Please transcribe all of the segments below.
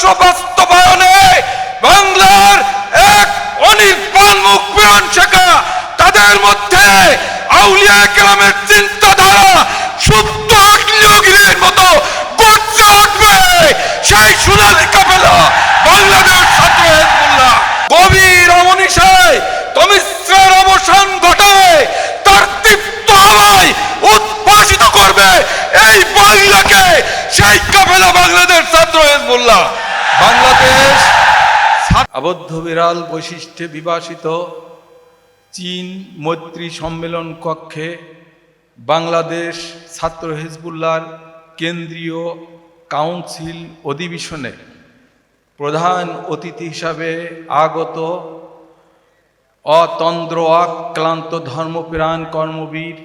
আদর্শ বাস্তবায়নে বাংলার এক অনির্বাণ মুখ শাখা, তাদের মধ্যে আউলিয়া কেরামের চিন্তাধারা সুপ্ত আগ্নেয়গিরির মতো গর্জে সেই সোনালী কাফেলা বাংলাদেশ ছাত্র হেজবুল্লাহ। গভীর অমনিশায় তমিশ্রের অবসান ঘটায় তার দীপ্ত হাওয়ায় উদ্ভাসিত করবে এই বাংলাকে সেই কাফেলা বাংলাদেশ ছাত্র হেজবুল্লাহ। বাংলাদেশ আবদ্ধ বিড়াল বৈশিষ্ট্যে বিভাসিত চীন মৈত্রী সম্মেলন কক্ষে বাংলাদেশ ছাত্র হিজবুল্লাহর কেন্দ্রীয় কাউন্সিল অধিবেশনে প্রধান অতিথি হিসাবে আগত অতন্দ্র আক্লান্ত ধর্মপ্রাণ কর্মবীর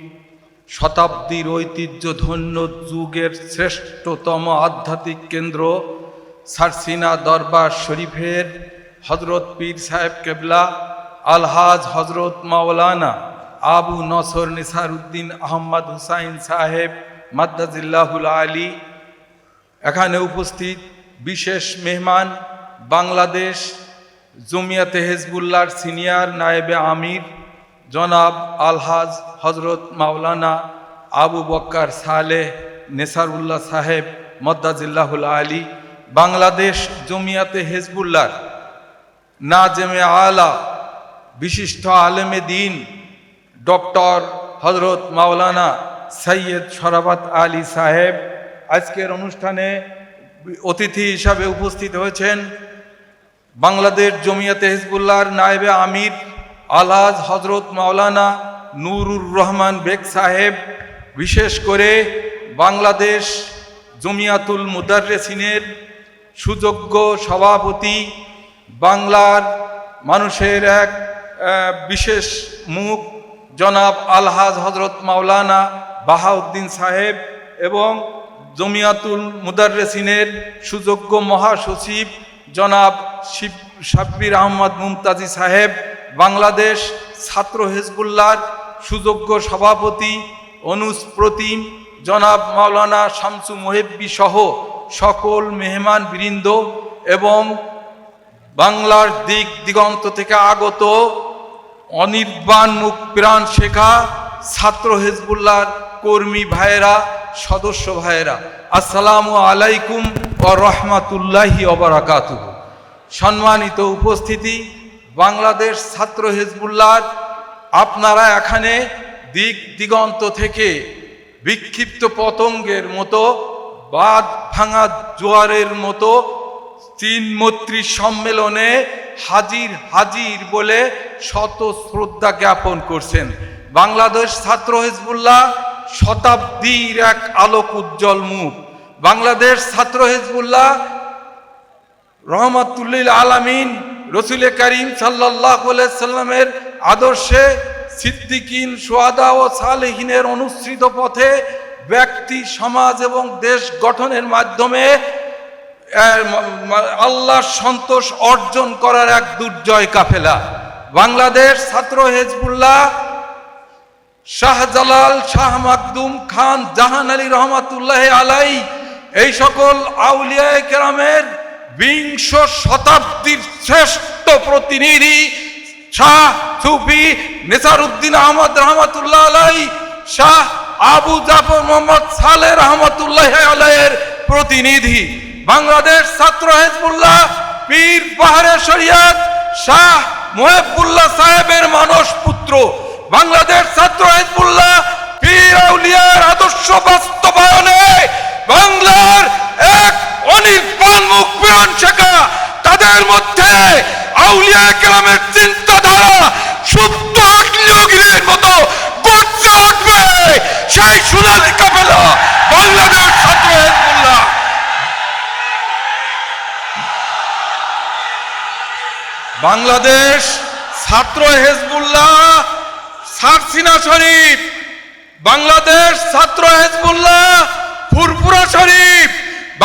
শতাব্দীর ঐতিহ্যধন্য যুগের শ্রেষ্ঠতম আধ্যাত্মিক কেন্দ্র সারসিনা দরবার শরীফের হজরত পীর সাহেব কেবলা, আলহাজ হজরত মাওলানা আবু নসর নিসার উদ্দিন আহম্মদ হুসাইন সাহেব মাদ্দাজিল্লাহুল আলী। এখানে উপস্থিত বিশেষ মেহমান বাংলাদেশ, জমিয়াতে হেজবুল্লাহর সিনিয়র নায়েবে আমির জনাব আলহাজ হজরত মাওলানা আবু বক্কার সালেহ নেসারুল্লাহ সাহেব মদ্দাজিল্লাহুল আলী, বাংলাদেশ জমিয়াতে হেজবুল্লাহর নাজেমে আলা, বিশিষ্ট আলেমে দিন, ডক্টর হজরত মাওলানা সৈয়দ শরাবত আলী সাহেব আজকের অনুষ্ঠানে অতিথি হিসাবে উপস্থিত হয়েছেন বাংলাদেশ জমিয়াতে হিজবুল্লাহর নায়েবে আমির আলহাজ হজরত মাওলানা নুরুর রহমান বেগ সাহেব, বিশেষ করে বাংলাদেশ জমিয়াতুল মুদাররেসিনের সুযোগ্য সভাপতি, বাংলার মানুষের এক বিশেষ মুখ, জনাব আলহাজ হজরত মাওলানা বাহাউদ্দিন সাহেব এবং জমিয়াতুল মুদাররেসিনের সুযোগ্য মহাসচিব জনাব শিব সাব্বির আহমদ মুমতাজি সাহেব। বাংলাদেশ ছাত্র হেজবুল্লার সুযোগ্য সভাপতি অনুজ প্রতিম, জনাব মাওলানা শামসু মোহেব্বি সহ সকল মেহমান বৃন্দ এবং বাংলার দিক দিগন্ত থেকে আগত অনির্বাণ মুখ প্রাণ শেখা ছাত্র হেজবুল্লার কর্মী ভাইয়েরা, সদস্য ভাইয়েরা, আসসালামু আলাইকুম ও রহমাতুল্লাহি অবরাকাত সম্মানিত উপস্থিতি বাংলাদেশ ছাত্র হেজবুল্লাহর আপনারা এখানে দিক দিগন্ত থেকে বিক্ষিপ্ত পতঙ্গের মতো বাদ ভাঙা জোয়ারের মতো চীন মৈত্রী সম্মেলনে হাজির হাজির বলে শত শ্রদ্ধা জ্ঞাপন করছেন। বাংলাদেশ ছাত্র হিজবুল্লাহ শতাব্দীর এক আলোক উজ্জ্বল মুখ। বাংলাদেশ ছাত্র হিজবুল্লাহ রহমাতুল্লিল আলামিন রসুল করিম সাল্লামের আদর্শে সিদ্দিকিন, সোয়াদা ও সালেহিনের অনুসৃত পথে ব্যক্তি, সমাজ এবং দেশ গঠনের মাধ্যমে আল্লাহর সন্তোষ অর্জন করার এক দুর্জয় কাফেলা। বাংলাদেশ ছাত্র হেজবুল্লাহ শাহজালাল শাহ মাকদুম খান জাহান আলী রহমাতুল্লাহ আলাই এই সকল আউলিয়া কেরামের বিংশ শতাব্দীর শ্রেষ্ঠ প্রতিনিধি শাহ সুফি নেসারউদ্দিন আহমদ রহমাতুল্লাহ আলাই শাহ আবু জাফর মোহাম্মদ সালে রহমতুল্লাহ আলাইয়ের প্রতিনিধি। বাংলাদেশ ছাত্র হেজবুল্লাহ পীর পাহাড়ে শরিয়াত শাহ মোহেবুল্লাহ সাহেবের মানস পুত্র। বাংলাদেশ ছাত্র হেজবুল্লাহ পীর আউলিয়ার আদর্শ বাস্তবায়নে বাংলার এক তাদের মধ্যে আউলিয়া চিন্তাধারা সুপ্ত মতো উঠবে সেই সোনালী কাফেলা বাংলাদেশ ছাত্র হেজবুল্লাহ। বাংলাদেশ ছাত্র হেজবুল্লাহ সারসিনা শরীফ। বাংলাদেশ ছাত্র হেজবুল্লাহ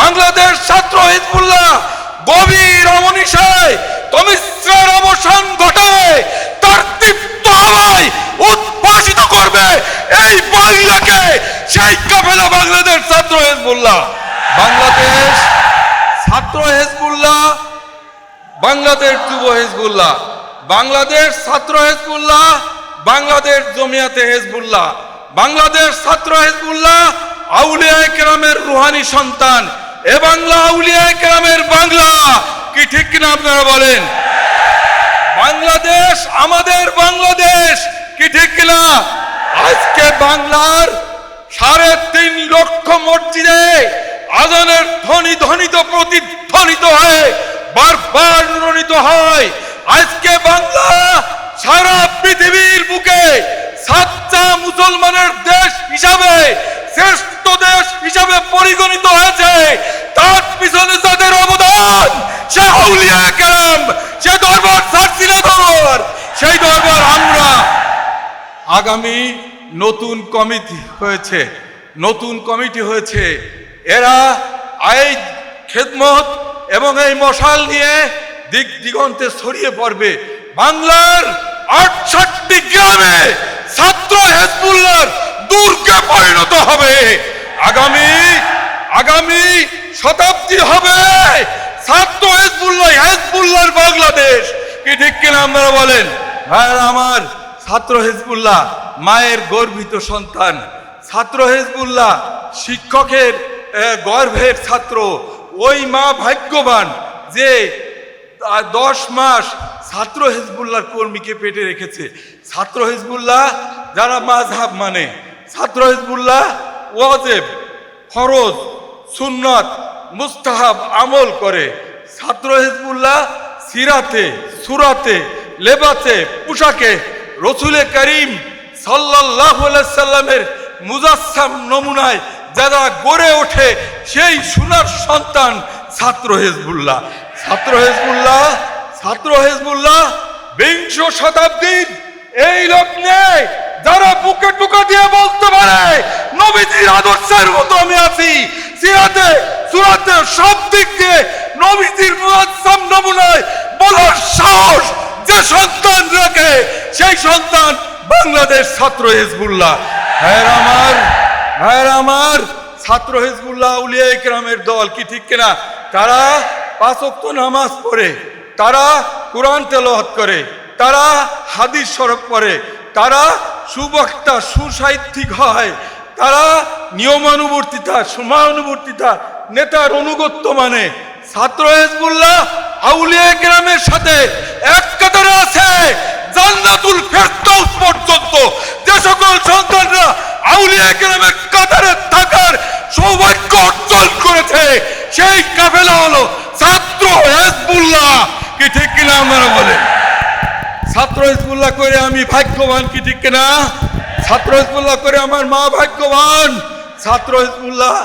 বাংলাদেশ ছাত্র হিজবুল্লাহ গভীর অমনিশায় তমিশ্রের অবসান ঘটায় তার দীপ্ত হাওয়ায় উদ্ভাসিত করবে এই বাংলাকে সেই কাফেলা বাংলাদেশ ছাত্র হেজবুল্লাহ। বাংলাদেশ ছাত্র হেজবুল্লাহ, বাংলাদেশ যুব হেজবুল্লাহ। বাংলাদেশ ছাত্র হেজবুল্লাহ, বাংলাদেশ জমিয়াতে হেজবুল্লাহ। বাংলাদেশ ছাত্র হেজবুল্লাহ আউলিয়া কেরামের রুহানি সন্তান এ বাংলা আউলিয়া কেরামের বাংলা, কি ঠিক কিনা আপনারা বলেন? বাংলাদেশ আমাদের বাংলাদেশ, কি ঠিক কিনা? আজকে বাংলার সাড়ে তিন লক্ষ মসজিদে আজানের ধ্বনি ধ্বনিত, প্রতিধ্বনিত হয়ে বারবার ধ্বনিত হয়। আজকে বাংলা সারা পৃথিবীর বুকে সাচ্চা মুসলমানের দেশ হিসাবে শ্রেষ্ঠ দেশ হিসাবে পরিগণিত হয়েছে। তার পিছনে যাদের অবদান, সে আউলিয়া কেরাম সে দরবার ছাড়ছিল দরবার সেই দরবার আমরা আগামী নতুন কমিটি হয়েছে, নতুন কমিটি হয়েছে। এরা এই খেদমত এবং এই মশাল নিয়ে দিক দিগন্তে ছড়িয়ে পড়বে। বাংলার আটষট্টি গ্রামে ছাত্র হেজবুল্লার দুর্গে পরিণত হবে। আগামী আগামী শতাব্দী হবে। ছাত্র হেজবুল্লাহ, হেজবুল্লাহর বাংলাদেশ। কি ঠিক কিনা আপনারা বলেন? ভাইয়েরা আমার, ছাত্র হেজবুল্লাহ, মায়ের গর্বিত সন্তান। ছাত্র হেজবুল্লাহ, শিক্ষকের গর্ভের ছাত্র। ওই মা ভাগ্যবান যে দশ মাস ছাত্র হেজবুল্লাহর কর্মীকে পেটে রেখেছে। ছাত্র হেজবুল্লাহ, যারা মাঝহাব মানে ছাত্র হেজবুল্লাহ ওয়াজেব, ফরজ, সুন্নত, মুস্তাহাব আমল করে। ছাত্র হেজবুল্লাহ সিরাতে, সুরাতে, লেবাতে, পোশাকে রসুলে করিম সাল্লাহ সাল্লামের মুজাসসাম নমুনায় যারা গড়ে ওঠে, সেই সোনার সন্তান ছাত্র হেজবুল্লাহ। ছাত্র হেজবুল্লাহ ছাত্র হেজবুল্লাহ বিংশ শতাব্দীর এই লোক নেই যারা বুকে টুকা দিয়ে বলতে পারে নবীজির আদর্শের মতো আমি আছি সিরাতে সুরাতে সব দিক দিয়ে নবীজির মুআজ্জাম নমুনায় বলার সাহস যে সন্তান রাখে সেই সন্তান বাংলাদেশ ছাত্র হিজবুল্লাহ। হ্যাঁ আমার হ্যাঁ আমার, ছাত্র হিজবুল্লাহ উলিয়া ইকরামের দল কি ঠিক কিনা? তারা পাঁচ ওয়াক্ত নামাজ পড়ে, তারা কোরআন তেলাওয়াত করে, তারা হাদিস সড়ক পড়ে, তারা সুবক্তা, সুসাহিত্যিক হয় তারা নিয়মানুবর্তিতা সময়ানুবর্তিতা নেতার অনুগত্য মানে ছাত্র হেজবুল্লাহ, আউলিয়া গ্রামের সাথে এক কাতারে আছে জান্নাতুল ফেরদৌস পর্যন্ত। যে সকল সন্তানরা আউলিয়া গ্রামের কাতারে থাকার সৌভাগ্য অর্জন করেছে, সেই কাফেলা হলো ছাত্র হেজবুল্লাহ। কি ঠিক কিনা আপনারা বলেন? ছাত্র হিজবুল্লাহ করে আমি ভাগ্যবান কি ঠিক না ছাত্র হিজবুল্লাহ করে আমার মা ভাগ্যবান। ছাত্র হিজবুল্লাহ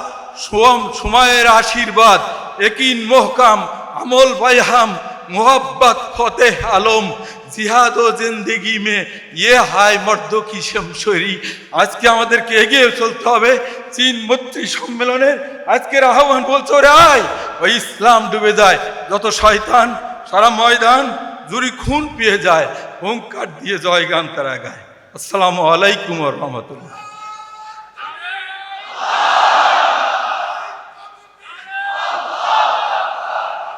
সোম সময়ের আশীর্বাদ, একিন মোহকাম, আমল বাইহাম, মোহাব্বত ফতেহ আলম, জিহাদ ও জিন্দিগি মে ইয়ে হায় মর্দ কি শমশরি। আজকে আমাদেরকে এগিয়ে চলতে হবে চীন মৈত্রী সম্মেলনের আজকের আহ্বান বলছো রে আয়, ওই ইসলাম ডুবে যায়, যত শয়তান, সারা ময়দান জুরি খুন পেয়ে যায় হুঙ্কার দিয়ে জয়গান তারা গায়। আসসালামু আলাইকুম রহমতুল্লাহ।